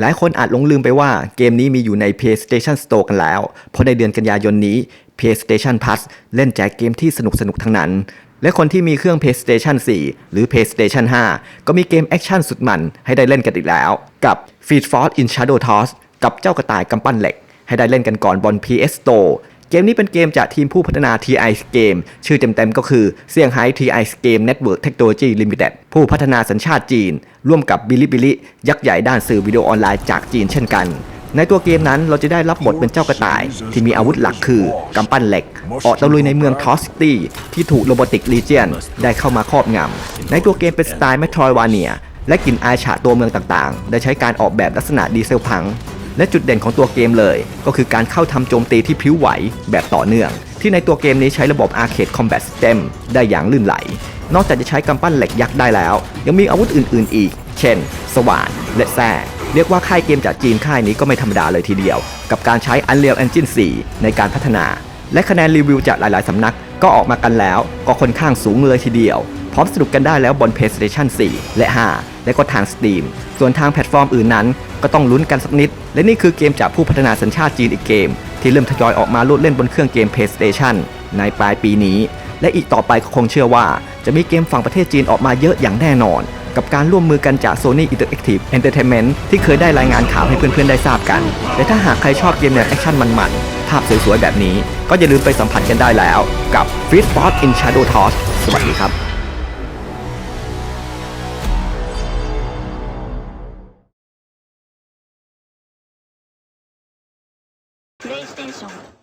หลายคนอาจหลงลืมไปว่าเกมนี้มีอยู่ใน PlayStation Store กันแล้ว เพราะในเดือนกันยายนนี้ PlayStation Plus เล่นแจกเกมที่สนุกสนุกๆทั้งนั้น และคนที่มีเครื่อง PlayStation 4 หรือ PlayStation 5 ก็มีเกมแอคชั่นสุดมันให้ได้เล่นกันอีกแล้ว กับ Feed Force in Shadow Toss กับเจ้ากระต่ายกำปั้นเหล็ก ให้ได้เล่นกันก่อนบน PS Store เกมนี้เป็นเกมจากทีมผู้พัฒนา TI Game ชื่อเต็มๆก็คือเซี่ยงไฮ้ TI Game Network Technology Limited ผู้พัฒนาสัญชาติจีน ร่วมกับบิลิบิลิยักษ์ใหญ่ด้านสื่อวิดีโอออนไลน์จากจีนเช่นกัน ในตัวเกมนั้นเราจะได้รับบทเป็นเจ้ากระต่าย ที่มีอาวุธหลักคือกำปั้นเหล็ก ออกตะลุยในเมืองทอสตี้ที่ถูกโรบอติกลีเจียนได้เข้ามาครอบงำในตัวเกมเป็นสไตล์เมทรวาเนียและกลิ่นอายฉะตัวเมืองต่างๆ ได้ใช้การออกแบบลักษณะดีเซลพัง และจุดเด่นของตัวเกมเลย ก็คือการเข้าทำโจมตีที่พริ้วไหวแบบต่อเนื่อง ที่ในตัวเกมนี้ใช้ระบบ Arcade Combat System ได้อย่างลื่นไหล นอกจากจะใช้กำปั้นเหล็กยักษ์ได้แล้ว ยังมีอาวุธอื่น ๆ อีก เช่น สว่านและแส้เรียกว่าค่ายเกมจากจีนค่ายนี้ก็ไม่ธรรมดาเลยทีเดียว กับการใช้ Unreal Engine 4 ในการพัฒนา และคะแนนรีวิวจากหลาย ๆ สำนักก็ออกมากันแล้ว ก็ค่อนข้างสูงเลยทีเดียว พร้อมสนุกกันได้แล้วบน PlayStation 4 และ 5 และก็ทาง Steam ส่วนทางแพลตฟอร์มอื่นนั้น ก็ต้องลุ้นกันสักนิด และนี่คือเกมจากผู้พัฒนาสัญชาติจีนอีกเกม ที่เริ่มทยอยออกมาโลดเล่นบนเครื่องเกม PlayStation ในปลายปีนี้ และอีกต่อไปก็คงเชื่อว่า จะมีเกมฝั่งประเทศจีนออกมาเยอะอย่างแน่นอน กับการร่วมมือกันจาก Sony Interactive Entertainment ที่เคยได้รายงานข่าวให้เพื่อนๆได้ทราบกัน และถ้าหากใครชอบเกมแนวแอคชั่นมันๆ ภาพสวยๆแบบนี้ ก็อย่าลืมไปสัมผัสกันได้แล้ว กับ f e e d f o r in Shadow Toss สวัสดีครับ プレイステーション